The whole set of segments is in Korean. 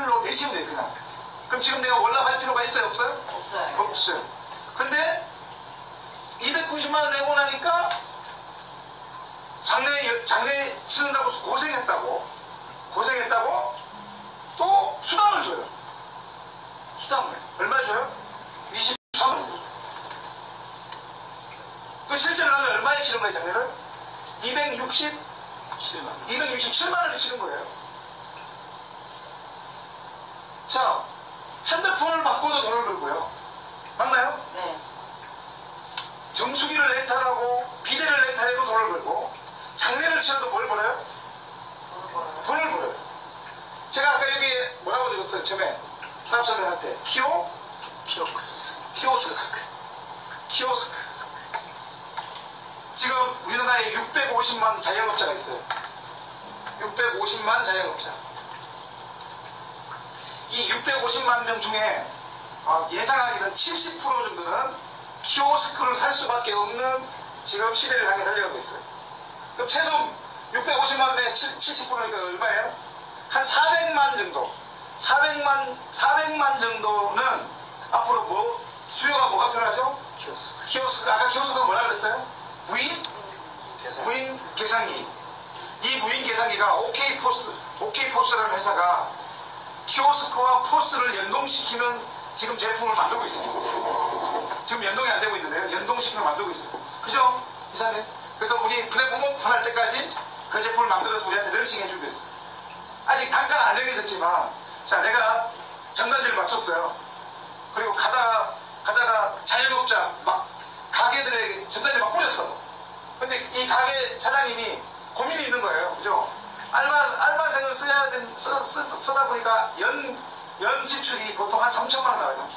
서울로 내시면 돼요 그냥 그럼 지금 내가 월납할 필요가 있어요 없어요? 없어요. 없어요 근데 290만 원 내고 나니까 장례 장례 치른다고 고생했다고 고생했다고 또 수당을 줘요 수당을 얼마 줘요? 23만 원또 실제로 나는 얼마에 치른 거예요 장례를? 260 267만 원을 치른 거예요. 자, 핸드폰을 바꿔도 돈을 벌고요. 맞나요? 네. 정수기를 렌탈하고 비데를 렌탈해도 돈을 벌고 장례를 치러도 뭘 벌어요? 돈을 벌어요. 돈을 벌어요. 제가 아까 여기 뭐라고 적었어요? 처음에 사업 설명할 때 키오 키오크스. 키오스크 키오스크 지금 우리나라에 650만 자영업자가 있어요 650만 자영업자 이 650만 명 중에 어, 예상하기는 70% 정도는 키오스크를 살 수밖에 없는 지금 시대를 향해 달려가고 있어요 그럼 최소 650만 명의 70%니까 얼마예요? 한 400만 정도 400만 400만 정도는 앞으로 뭐 수요가 뭐가 필요하죠? 키오스. 키오스크 아까 키오스크가 뭐라 그랬어요? 무인 계산. 무인 계산기 이 무인 계산기가 OK 포스 OK 포스라는 회사가 키오스크와 포스를 연동시키는 지금 제품을 만들고 있습니다. 지금 연동이 안 되고 있는데요. 연동시키는 걸 만들고 있어요. 그죠? 이사님? 그래서 우리 플랫폼 오픈할 때까지 그 제품을 만들어서 우리한테 런칭해 주고 있어요. 아직 단가는 안 정해졌지만 자 내가 전단지를 맞췄어요. 그리고 가다가 가다가 자영업자 막 가게들에게 전단지 막 뿌렸어. 근데 이 가게 사장님이 고민이 있는 거예요. 그죠? 알바, 알바생을 써야 된, 써, 쓰, 쓰다 보니까 연, 연 지출이 보통 한 3천만 원 나와요.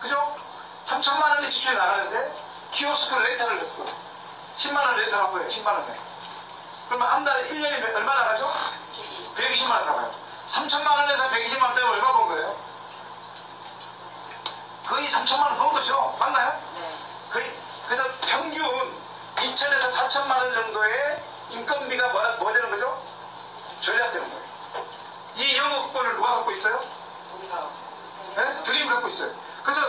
그죠? 3천만 원의 지출이 나가는데 키오스크 렌탈을 했어. 10만 원 렌탈한 거예요. 10만 원에. 그러면 한 달에 1년에 얼마 나가죠? 120만 원 나가요. 3천만 원에서 120만 원 빼면 얼마 번 거예요? 거의 3천만 원 번 거죠. 맞나요? 네. 거의 그래서 평균 2천에서 4천만 원 정도의 인건비가 뭐, 뭐 되는 거죠? 절약되는 거예요. 이 영업권을 누가 갖고 있어요? 우리가 네? 드림 갖고 있어요. 그래서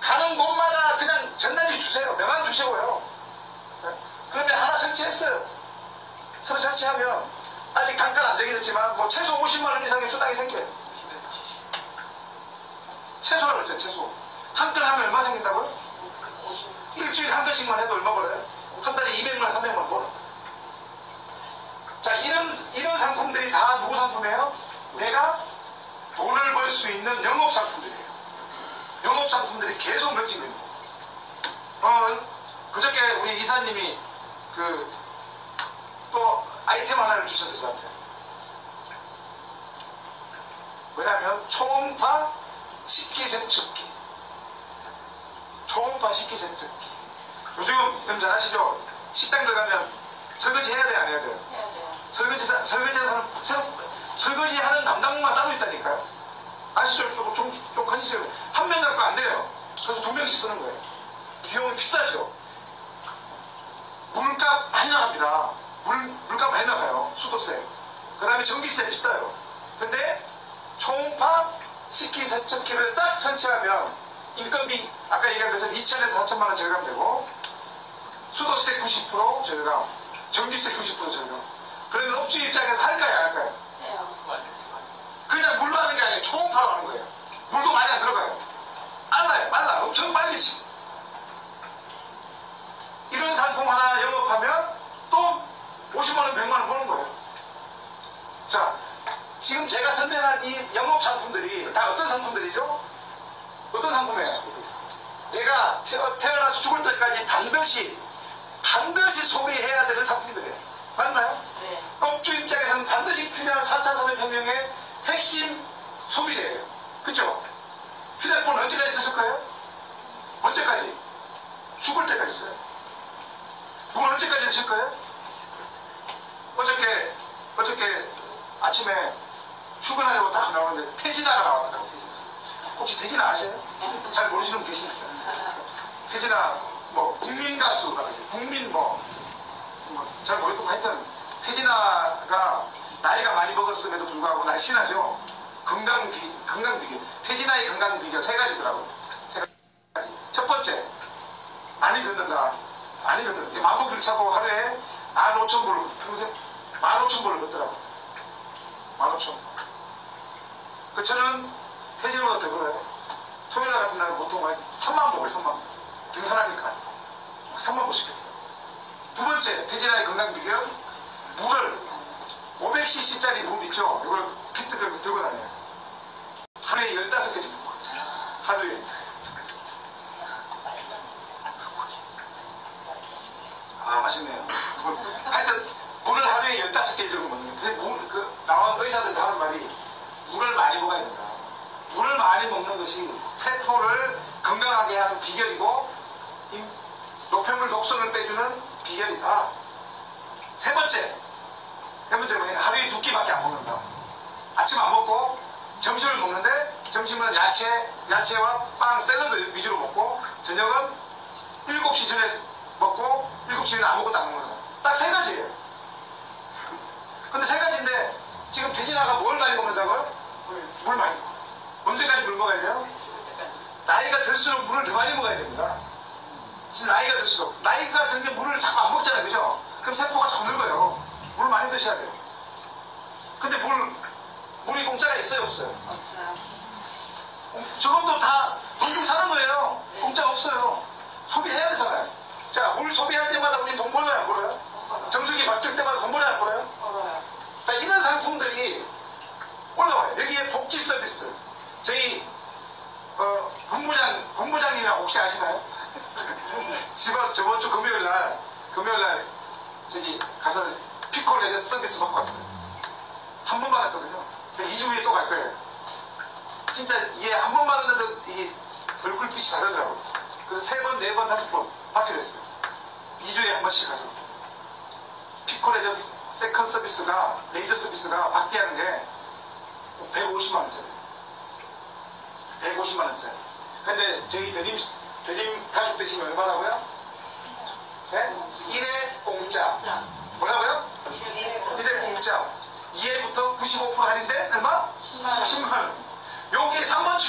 가는 곳마다 그냥 전단지 주세요. 명함 주시고요. 네? 그러면 하나 설치했어요. 서로 설치하면 아직 단가는 안 정해졌지만 뭐 최소 50만 원 이상의 수당이 생겨요. 50에서 70. 최소라고 그랬죠, 최소. 한 건 하면 얼마 생긴다고요? 50. 일주일에 한 건씩만 해도 얼마 벌어요? 한 달에 200만, 300만 벌어. 자, 이런, 이런 다 누구 상품이에요? 내가 돈을 벌 수 있는 영업 상품들이에요. 영업 상품들이 계속 겁니다. 어, 그저께 우리 이사님이 그, 또 아이템 하나를 주셨어요, 저한테. 뭐냐면, 초음파 식기세척기. 초음파 식기세척기. 요즘 여러분 아시죠? 식당 들어가면 설거지 해야 돼, 안 해야 돼요? 설거지, 사- 설거지 하는 사람, 설- 설거지 하는 담당만 따로 있다니까요. 아시죠? 조금, 좀, 좀 컨디션. 한명 갖고 안 돼요. 그래서 두 명씩 쓰는 거예요. 비용이 비싸죠? 물값 많이 나갑니다. 물, 물값 많이 나가요. 수도세. 그 다음에 전기세 비싸요. 근데 초음파 식기 세척기를 딱 설치하면 인건비 아까 얘기한 것처럼 2천에서 4천만 원 절감되고 수도세 90% 절감, 전기세 90% 절감. 그러면 업주 입장에서 할까요, 안 할까요? 그냥 물로 하는 게 아니에요. 초음파로 하는 거예요. 물도 많이 안 들어가요. 빨라요, 빨라. 엄청 빨리 지. 이런 상품 하나 영업하면 또 50만원, 100만원 버는 거예요. 자, 지금 제가 설명한 이 영업 상품들이 다 어떤 상품들이죠? 어떤 상품이에요? 내가 태어, 태어나서 죽을 때까지 반드시, 반드시 소비해야 되는 상품들이에요. 맞나요? 네. 업주 입장에서는 반드시 필요한 4차 산업혁명의 핵심 소비재예요. 그쵸? 휴대폰 언제까지 쓰실 거예요? 언제까지? 죽을 때까지 써요. 물 언제까지 드실 거예요? 어저께, 어저께 아침에 출근하려고 딱 나오는데 태진아가 나왔더라고요. 태진아. 혹시 태진아 아세요? 잘 모르시는 분 계십니까? 태진아, 뭐, 국민 가수라고 하죠. 국민 뭐, 뭐, 잘 모르겠고 하여튼 태진아가 나이가 많이 먹었음에도 불구하고 날씬하죠. 건강 비 건강 비결 태진아의 건강 비결 세 가지더라고요. 세 가지. 첫 번째 많이 걷는다. 많이 걷는다. 만보기를 차고 하루에 15,000보를 평생 15,000보를 걷더라고. 15,000. 그 저는 태진보다 더 걸어요. 토요일 날 같은 날은 보통 한 3만 보를 3만 보. 등산하니까 3만 보씩 걷어요. 두 번째 태진아의 건강 비결 물을 500cc짜리 물 있죠? 이걸 피트를 들고 다녀요. 하루에 15개 정도. 하루에. 아, 맛있네요. 물. 하여튼, 물을 하루에 15개 정도 먹는 거예요. 근데 물, 그, 나온 의사들도 하는 말이 물을 많이 먹어야 된다. 물을 많이 먹는 것이 세포를 건강하게 하는 비결이고, 이 노폐물 독소를 빼주는 비결이다. 세 번째, 세 번째 뭐냐 하루에 두 끼밖에 안 먹는다. 아침 안 먹고 점심을 먹는데 점심은 야채, 야채와 빵, 샐러드 위주로 먹고 저녁은 7시 전에 먹고 7시에는 아무것도 안 먹는 거야. 딱세 가지예요. 근데 세 가지인데 지금 태진아가 뭘 많이 먹는다고요? 물 많이 먹어. 언제까지 물 먹어야 돼요? 나이가 들수록 물을 더 많이 먹어야 됩니다. 지금 나이가 들수록 나이가 들면 물을 자꾸 안 먹잖아요, 그죠? 그럼 세포가 자꾸 늙어요. 물 많이 드셔야 돼요. 근데 물 물이 공짜가 있어요, 없어요? 어, 저것도 다돈좀 사는 거예요. 공짜 없어요. 소비해야 되잖아요. 자, 물 소비할 때마다 우리 돈 벌어요, 안 벌어요? 정수기 바뀔 때마다 돈 벌어요, 안 벌어요? 자, 이런 상품들이 올라와요. 여기에 복지 서비스. 저희 어, 본부장 본부장님이랑 혹시 아시나요? 지방 저번 주 금요일 날 금요일 날 저기 가서 피콜 레저 서비스 받고 왔어요. 한 번 받았거든요. 2주 후에 또 갈 거예요. 진짜 이게 한번 받았는데 이게 얼굴빛이 다르더라고요. 그래서 세 번, 네 번, 다섯 번 받기로 했어요. 2주에 한 번씩 가서. 피콜 레저 세컨 서비스가 레이저 서비스가 받게 하는 게 150만 원짜리. 150만 원짜리. 근데 저희 드림 드림 가족 되시면 얼마라고요?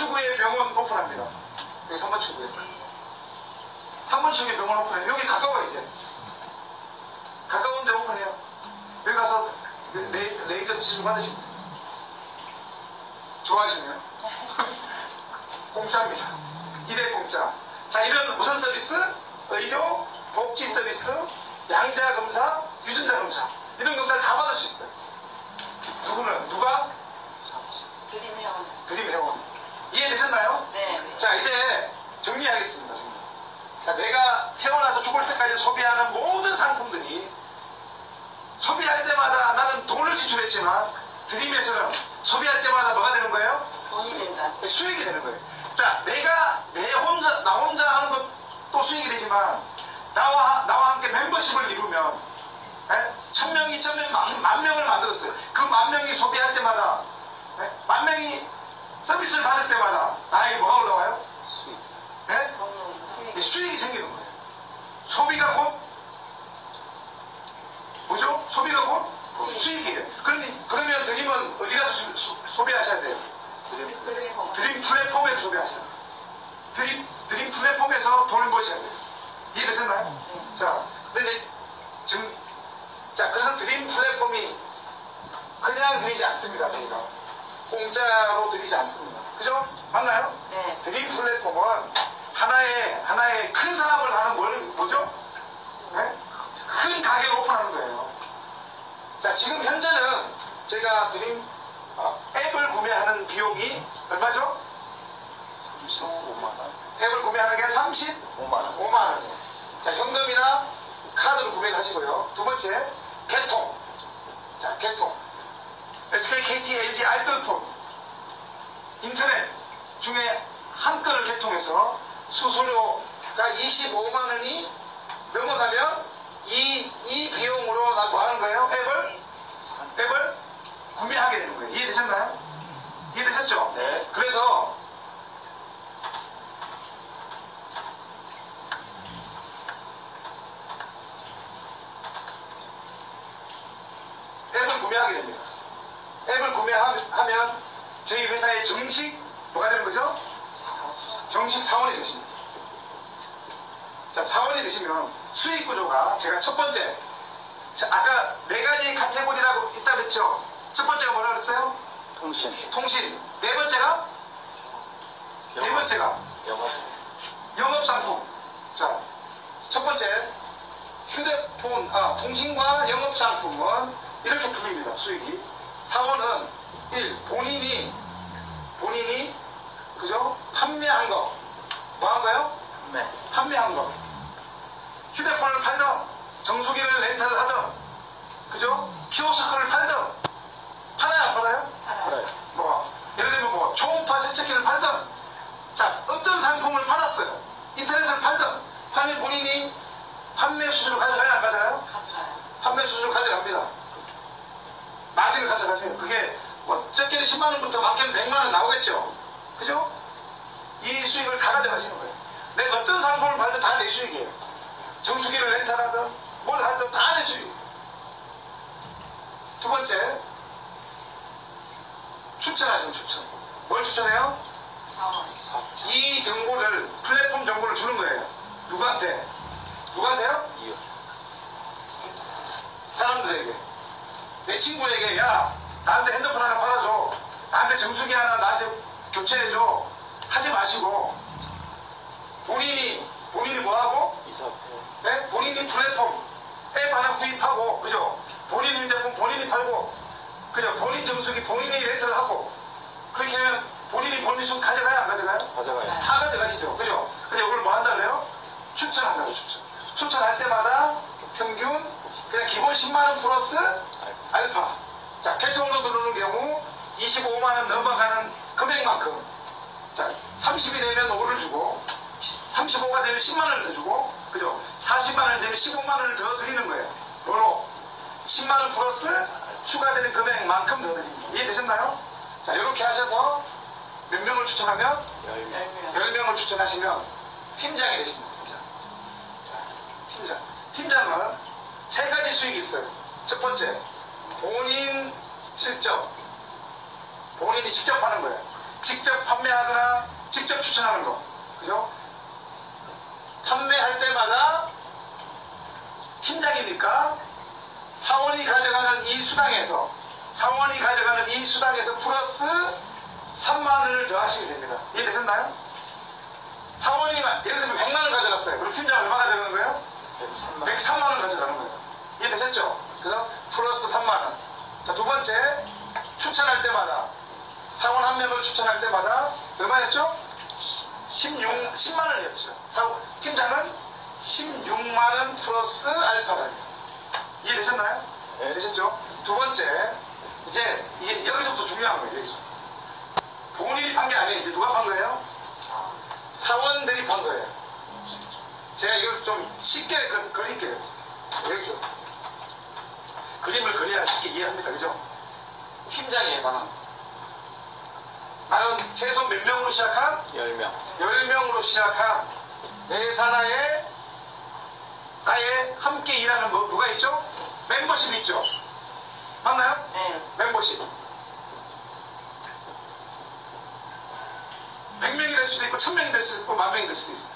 7구의 병원 오픈합니다. 여기 3번 7구에. 3번 7구에 병원 오픈해요. 여기 가까워 이제. 가까운데 오픈해요. 여기 가서 레이, 레이저 시술 받으시면 돼요. 좋아하시네요. 공짜입니다. 이대 공짜. 자 이런 무선 서비스, 의료, 복지 서비스, 양자 검사, 유전자 검사 이런 검사를 다 받을 수 있어요. 누구는 누가? 드림회원. 드림회원. 이해되셨나요? 자, 이제 정리하겠습니다. 정리. 자, 내가 태어나서 죽을 때까지 소비하는 모든 상품들이 소비할 때마다 나는 돈을 지출했지만 드림에서는 소비할 때마다 뭐가 되는 거예요? 수익이 되는 거예요. 자, 내가 내 혼자 나 혼자 하는 것도 수익이 되지만 나와 나와 함께 멤버십을 이루면 예? 천 명, 이천 명, 만, 만 명을 만들었어요. 그 만 명이 소비할 때마다 예? 만 명이 서비스를 받을 때마다 나에게 뭐가 올라와요? 수익. 예? 이 수익이 생기는 거예요. 소비가 곧 뭐죠? 소비가 곧 수익이에요. 그러면 그러면 드림은 어디 가서 수- 수- 소비하셔야 돼요? 드림 플랫폼에서 소비하셔야 돼요. 드림, 드림 플랫폼에서 돈을 버셔야 돼요. 이해되셨나요? 자, 그래서 이제 지금, 자, 그래서 드림 플랫폼이 그냥 드리지 않습니다, 저희가. 공짜로 드리지 않습니다. 그죠? 맞나요? 드림 플랫폼은 하나의, 하나의 큰 사업을 하는 뭘, 뭐죠? 네? 큰 가게를 오픈하는 거예요. 자, 지금 현재는 제가 드림 어, 앱을 구매하는 비용이 얼마죠? 35만 원. 앱을 구매하는 게 35만 5만 원. 원이에요. 자, 현금이나 카드로 구매를 하시고요. 두 번째, 개통. 자, 개통. SK, KT, LG, 알뜰폰. 인터넷 중에 한 건을 개통해서 수수료가 25만 원이 넘어가면 이, 이 비용으로 나뭐 하는 거예요? 앱을? 앱을 구매하게 되는 거예요. 이해되셨나요? 이해되셨죠? 네. 그래서 앱을 구매하게 됩니다. 앱을 구매하면 저희 회사 회사의 정식 뭐가 되는 거죠? 정식 사원이 되십니다. 자, 사원이 되시면 수익 구조가 제가 첫 번째, 자, 아까 네 가지 카테고리라고 있다 그랬죠? 첫 번째가 뭐라 그랬어요? 통신. 통신. 네 번째가? 네 번째가 영업. 영업 상품. 자, 첫 번째, 휴대폰, 아, 통신과 영업 상품은 이렇게 풀립니다, 수익이. 사원은 1. 본인이, 본인이, 그죠? 판매한 거. 뭐 한 거요? 네. 판매한 거. 휴대폰을 팔든, 정수기를 렌탈을 하든, 그죠? 키오스크를 팔든, 팔아요, 안 팔아요? 그래. 뭐, 예를 들면 뭐, 초음파 세척기를 팔든, 자, 어떤 상품을 팔았어요. 인터넷을 팔든, 팔면 본인이 판매 수수료 가져가요, 안 가져가요? 가져가요. 판매 수수료 가져갑니다. 마진을 가져가세요. 그게 뭐, 적게는 10만 원부터 많게는 100만 원 나오겠죠. 그죠? 이 수익을 다 가져가시는 거예요. 내가 어떤 상품을 팔든 다 내 수익이에요. 정수기를 렌탈하든, 뭘 하든 다 내 수익. 두 번째, 추천하시는 추천. 뭘 추천해요? 이 정보를 플랫폼 정보를 주는 거예요. 누구한테? 누구한테요? 사람들에게. 내 친구에게 야 나한테 핸드폰 하나 팔아줘. 나한테 정수기 하나 나한테 교체해줘. 하지 마시고 본인이 본인이 뭐하고. 네? 본인이 플랫폼 앱 하나 구입하고 그죠? 본인 휴대폰 본인이 팔고 그죠? 본인 정수기 본인이 렌트를 하고 그렇게 하면 본인이 본인 수 가져가요 안 가져가요? 가져가요. 다 가져가시죠. 그죠? 그래서 이걸 뭐 한다 그래요? 추천한다고 추천. 추천할 때마다 평균 그냥 기본 10만원 플러스 알파. 자, 개통으로 들어오는 경우 25만 원 넘어가는 금액만큼. 자, 30이 되면 5를 주고 35가 되면 10만 원을 더 주고 그죠? 40만 원 되면 15만 원을 더 드리는 거예요. 뭐로? 10만 원 플러스 추가되는 금액만큼 더 드립니다. 이해되셨나요? 자, 이렇게 하셔서 몇 명을 추천하면 열명. 10명을 추천하시면 팀장이 되십니다, 팀장. 자, 팀장. 팀장은 세 가지 수익이 있어요. 첫 번째, 본인 실적. 본인이 직접 하는 거예요. 직접 판매하거나 직접 추천하는 거. 그죠? 판매할 때마다 팀장이니까 사원이 가져가는 이 수당에서 사원이 가져가는 이 수당에서 플러스 3만 원을 더 하시게 됩니다. 이해되셨나요? 사원이 마- 예를 들면 100만 원 가져갔어요. 그럼 팀장 얼마 가져가는 거예요? 103만. 103만 원 가져가는 거예요. 이해되셨죠? 그래서 플러스 3만 원. 자, 두 번째, 추천할 때마다, 사원 한 명을 추천할 때마다 얼마였죠? 16, 10만 원이었죠. 사원, 팀장은 16만 원 플러스 알파가 됩니다. 이해되셨나요? 네. 되셨죠? 두 번째, 이제 이게 여기서부터 중요한 거예요. 여기서부터. 본인이 판 게 아니에요. 이제 누가 판 거예요? 사원들이 판 거예요. 제가 이걸 좀 쉽게 그, 그릴게요. 여기서 그림을 그려야 쉽게 이해합니다. 그죠? 팀장에 관한 나는 최소 몇 명으로 시작한? 열명. 10명으로 시작한 내 산하에 나의 함께 일하는 뭐, 누가 있죠? 멤버십 있죠? 맞나요? 네. 멤버십 100명이 될 수도 있고 1000명이 될 수도 있고 만명이 될 수도 있어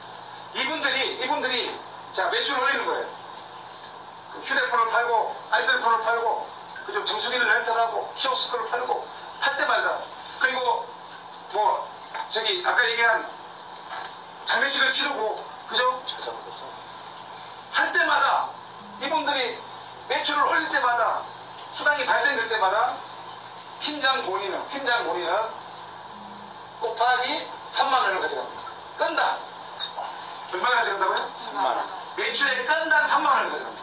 이분들이 이분들이 자 매출 올리는 거예요 그 휴대폰을 팔고 알뜰폰을 팔고 그죠 정수기를 렌탈하고 키오스크를 팔고 팔 때마다 그리고 뭐 저기 아까 얘기한 장례식을 치르고 그죠. 할 때마다 이분들이 매출을 올릴 때마다 수당이 발생될 때마다 팀장 본인은 팀장 본인은 곱하기 3만 원을 가져갑니다. 건당 얼마나 가져간다고요? 3만 원. 매출의 건당 3만 원을 가져갑니다.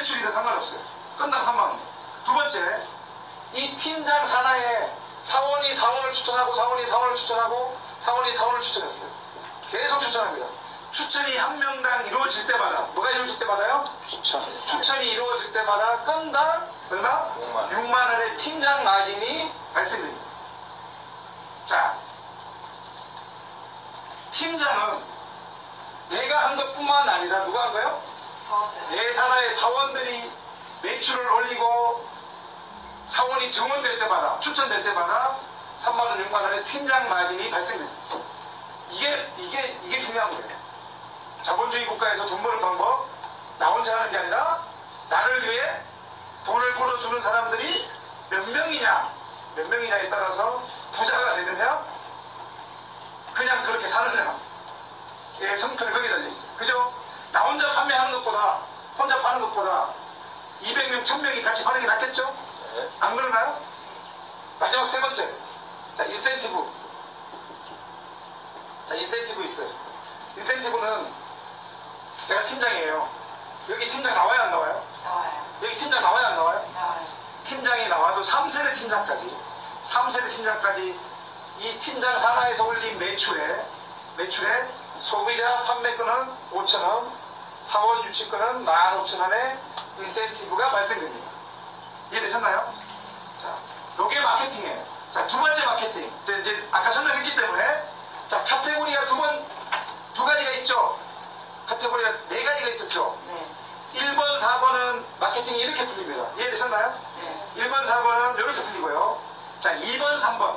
매출이든 상관없어요. 건당 3만 원. 두 번째, 이 팀장 산하에 사원이 사원을 추천하고 사원이 사원을 추천하고 사원이 사원을 추천했어요. 계속 추천합니다. 추천이 한 명당 이루어질 때마다 뭐가 이루어질 때마다요? 추천. 추천이 이루어질 때마다 건당 얼마? 6만 원. 6만 원의 팀장 마진이 발생됩니다. 자, 팀장은 내가 한 것뿐만 아니라 누가 한 거요? 산하의 사원들이 매출을 올리고 사원이 증원될 때마다 추천될 때마다 6만 원의 팀장 마진이 발생됩니다. 이게 이게 이게 중요한 거예요. 자본주의 국가에서 돈 버는 방법 나 혼자 하는 게 아니라 나를 위해 돈을 벌어주는 사람들이 몇 명이냐 몇 명이냐에 따라서 부자가 되느냐 그냥 그렇게 사느냐 예, 성패는 거기에 달려 있어요. 그죠? 나 혼자 판매하는 것보다 혼자 파는 것보다 200명, 1000명이 같이 파는 게 낫겠죠? 안 그런가요? 마지막 세 번째. 자, 인센티브. 자, 인센티브 있어요. 인센티브는 제가 팀장이에요. 여기 팀장 나와요, 안 나와요? 나와요. 여기 팀장 나와요, 안 나와요? 나와요. 팀장이 나와도 3세대 팀장까지 3세대 팀장까지 이 팀장 산하에서 올린 매출에 매출에 소비자 판매권은 5천원 사원 유치권은 15,000원의 인센티브가 발생됩니다 이해되셨나요? 자, 요게 마케팅이에요 자, 두 번째 마케팅 이제, 이제 아까 설명했기 때문에 자, 카테고리가 두 번, 두 가지가 있죠 카테고리가 네 가지가 있었죠 네. 1번, 4번은 마케팅이 이렇게 풀립니다 이해되셨나요? 네. 1번, 4번은 이렇게 풀리고요. 자, 2번, 3번.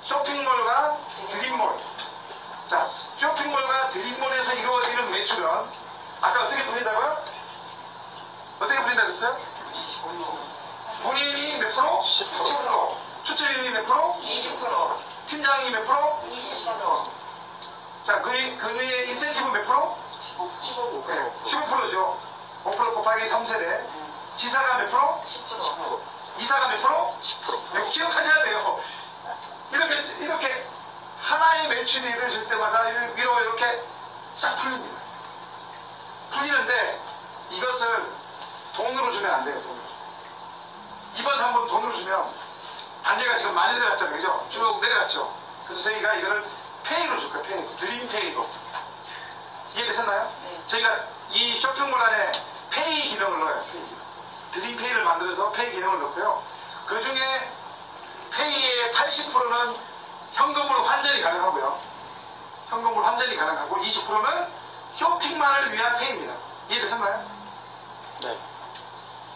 쇼핑몰과 드림몰. 자, 쇼핑몰과 드림몰에서 이루어지는 매출은 아까 어떻게 풀린다고요? 어떻게 풀린다 그랬어요? 본인이 몇 프로? 10%. 10%. 추천인이 몇 프로? 20%. 팀장이 몇 프로? 20%. 자, 그, 그 위에 인센티브 몇 프로? 15%. 네, 15%죠. 5% 곱하기 3세대. 지사가 몇 프로? 10%. 이사가 몇 프로? 10%. 네, 기억하셔야 돼요. 이렇게, 이렇게 하나의 매출이 이루어질 때마다 위로 이렇게 싹 풀립니다. 풀리는데 이것을 돈으로 주면 안 돼요, 돈으로. 2번, 3번 돈으로 주면 단계가 지금 많이 내려갔잖아요, 그죠? 쭉 내려갔죠. 그래서 저희가 이거를 페이로 줄 거예요, 페이. 드림 페이로. 이해되셨나요? 네. 저희가 이 쇼핑몰 안에 페이 기능을 넣어요, 페이 기능. 드림 페이를 만들어서 페이 기능을 넣고요. 그 중에 페이의 80%는 현금으로 환전이 가능하고요. 현금으로 환전이 가능하고 20%는 쇼핑만을 위한 페이입니다. 이해되셨나요? 네.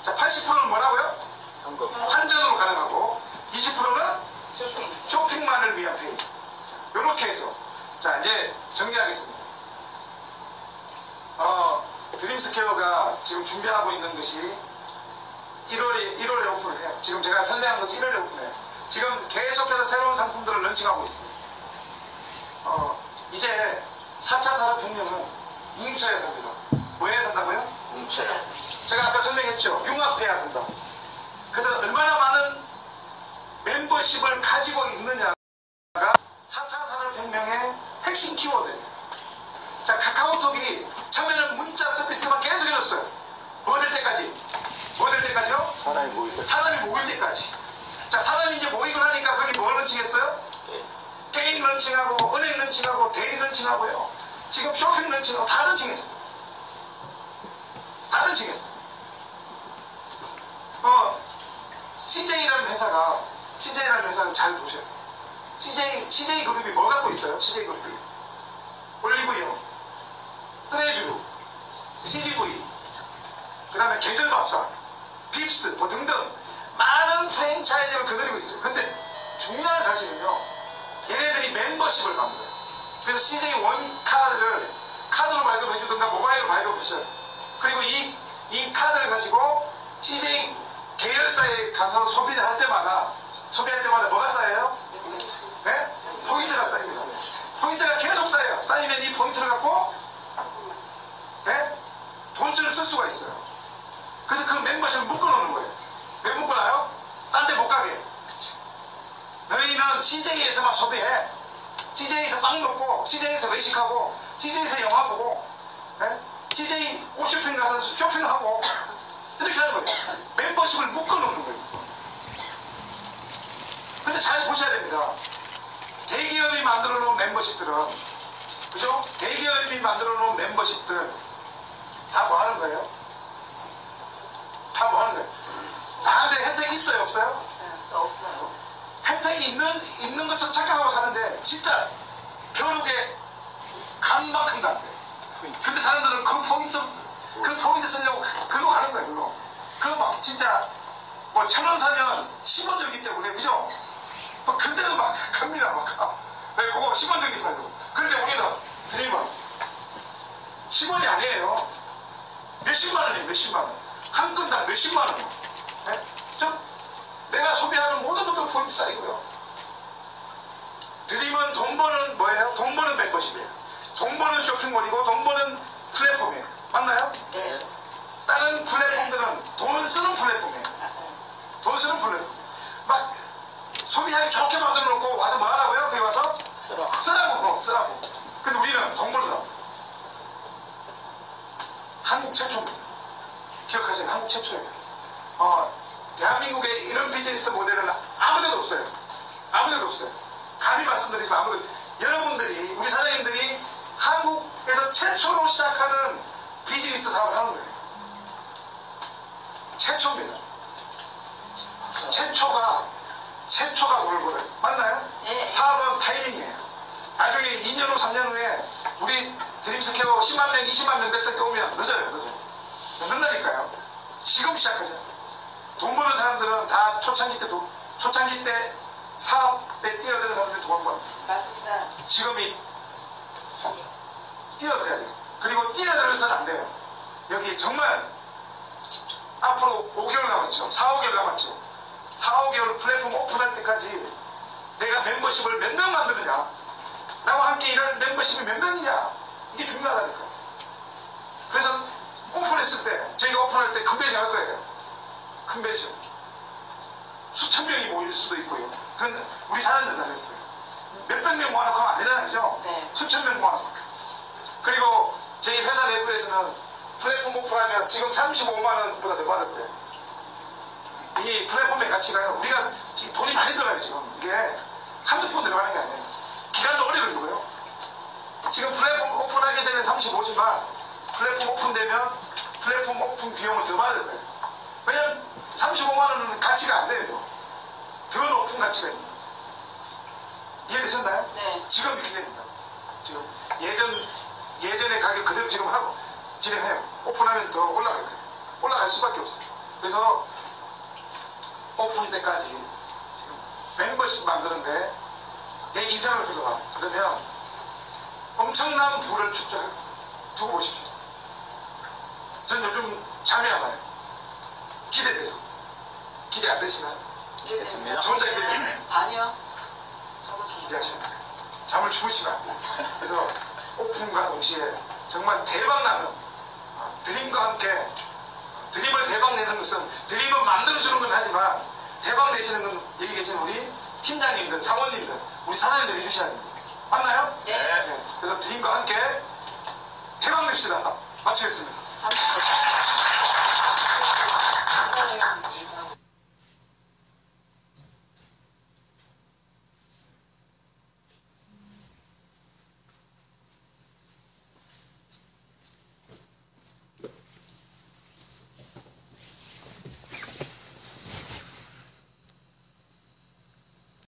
자, 80%는 뭐라고요? 현금. 환전으로 가능하고 20%는 쇼핑. 쇼핑만을 위한 페이. 이렇게 해서 자 이제 정리하겠습니다. 어, 드림스퀘어가 지금 준비하고 있는 것이 1월에 1월에 오픈을 해요. 지금 제가 설명한 것이 1월에 오픈해요. 지금 계속해서 새로운 상품들을 런칭하고 있어요. 어, 이제 4차 산업혁명은 뭉쳐야 삽니다. 뭐해야 산다고요? 뭉쳐요. 제가 아까 설명했죠. 융합해야 한다. 그래서 얼마나 많은 멤버십을 가지고 있느냐가 4차 산업혁명의 핵심 키워드예요. 자, 카카오톡이 처음에는 문자 서비스만 계속 해줬어요. 뭐 될 때까지? 뭐 될 때까지요? 사람이 모일 때. 사람이 모일 때까지. 자, 사람이 이제 모이고 나니까 거기 뭘 런칭했어요? 예. 게임 런칭하고, 은행 런칭하고, 대리 런칭하고요. 지금 쇼핑 런칭하고 다 런칭했어. 다 런칭했어. 어, CJ라는 회사가, CJ라는 회사를 잘 돼요. CJ, CJ 그룹이 뭐 갖고 있어요? CJ 그룹이. 올리브영, 뜨레주루, CGV, 그 다음에 계절밥상, 빕스, 뭐 등등 많은 프랜차이즈를 거느리고 있어요. 근데 중요한 사실은요, 얘네들이 멤버십을 만들어요. 그래서 CJ 원 카드를 카드로 발급해 주든가 모바일로 발급해 줘요. 그리고 이, 이 카드를 가지고 CJ 계열사에 가서 소비를 할 때마다, 소비할 때마다 뭐가 쌓여요? 네? 포인트가 쌓입니다. 포인트가 계속 쌓여요. 쌓이면 이 포인트를 갖고, 네? 돈줄을 쓸 수가 있어요. 그래서 그 멤버십을 묶어놓는 거예요. 왜 묶어놔요? 딴 데 못 가게. 너희는 CJ에서만 소비해. CJ에서 빵 먹고, CJ에서 외식하고, CJ에서 영화 보고, 네? CJ 옷쇼핑 가서 쇼핑하고, 이렇게 하는 거예요. 멤버십을 묶어놓는 거예요. 근데 잘 보셔야 됩니다. 대기업이 만들어 놓은 멤버십들은, 그죠? 대기업이 만들어 놓은 멤버십들, 다 뭐 하는 거예요? 다 뭐 하는 거예요? 나한테 혜택이 있어요, 없어요? 네, 없어요. 혜택이 있는, 있는 것처럼 착각하고 사는데, 진짜, 겨루게 간만큼도 안 돼. 근데 사람들은 그 포인트, 그 포인트 쓰려고 그거 하는 거예요, 그거. 그거 막, 진짜, 뭐, 천 원 사면 10원 주기 때문에, 그죠? 막 근데도 막 갑니다 막 가. 네, 그거 10원 적립하려고 그런데 우리는 드림은 10원이 아니에요 몇십만 원이에요 몇십만 원 한 건당 몇십만 원 네? 좀 내가 소비하는 모든 것들 포인트 쌓이고요 드림은 돈 버는 뭐예요? 돈 버는 멤버십이에요 돈 버는 쇼핑몰이고 돈 버는 플랫폼이에요 맞나요? 네. 다른 플랫폼들은 돈 쓰는 플랫폼이에요. 돈 쓰는 플랫폼 막 소비하기 좋게 만들어 놓고 와서 뭐 하라고요? 거기 와서 쓰라. 쓰라고 쓰라고 근데 우리는 돈 벌더라고 한국 최초입니다 기억하세요 한국 최초예요 어, 대한민국에 이런 비즈니스 모델은 아무데도 없어요 아무데도 없어요 감히 말씀드리지만 아무도 여러분들이 우리 사장님들이 한국에서 최초로 시작하는 비즈니스 사업을 하는 거예요 최초입니다 최초가 최초가 돌고래 맞나요? 네. 사업은 타이밍이에요. 나중에 2년 후, 3년 후에 우리 드림스케어 10만 명, 20만 명 됐을 때 오면 늦어요, 늦어요. 늦는다니까요. 지금 시작하자. 돈 버는 사람들은 다 초창기 때, 돈- 초창기 때 사업에 뛰어드는 사람들이 돈 벌어. 맞습니다. 지금이 뛰어들어야 돼요. 그리고 뛰어들어서는 안 돼요. 여기 정말 앞으로 5개월 남았죠. 4, 5개월 남았죠. 4, 5개월 플랫폼 오픈할 때까지 내가 멤버십을 몇 명 만드느냐. 나와 함께 일하는 멤버십이 몇 명이냐. 이게 중요하다니까. 그래서 오픈했을 때, 저희가 오픈할 때큰 배지 할 거예요. 큰 배지. 수천 명이 모일 수도 있고요. 그건 우리 사람들 다 했어요. 몇백 명 모아놓고 하면 안 되잖아요. 그죠? 네. 수천 명 모아놓고. 그리고 저희 회사 내부에서는 플랫폼 오픈하면 지금 35만 원보다 더 받을 거예요. 이 플랫폼의 가치가요. 우리가 지금 돈이 많이 들어가요. 지금 이게 한두 푼 들어가는 게 아니에요. 기간도 오래 걸리고요. 지금 플랫폼 오픈하기 전에 35지만 플랫폼 오픈되면 플랫폼 오픈 비용을 더 받을 거예요. 왜냐면 35만 원은 가치가 안 돼요. 더 높은 가치가 있는 거예요. 이해되셨나요? 네. 지금 이렇게 됩니다. 지금 예전 예전의 가격 그대로 지금 하고 진행해요. 오픈하면 더 올라갈 거예요. 올라갈 수밖에 없어요. 그래서 오픈 때까지 지금 멤버십 만드는데 내 인생을 걸어봐. 그러면 엄청난 부를 축적할 거예요. 두고 보십시오. 전 요즘 잠이 안 와요. 기대돼서. 기대 안 되시나요? 기대됩니다. 저 혼자 기대돼요. 아니요. 기대하시면 돼요. 잠을 주무시면 안 돼요. 그래서 오픈과 동시에 정말 대박 나는 어, 드림과 함께 어, 드림을 대박 내는 것은 드림을 만들어주는 건 하지만 대박 내시는 건 여기 계신 우리 팀장님들, 사원님들, 우리 사장님들 해주셔야 됩니다. 맞나요? 네. 네. 그래서 드림과 함께 대박 냅시다. 마치겠습니다. 감사합니다.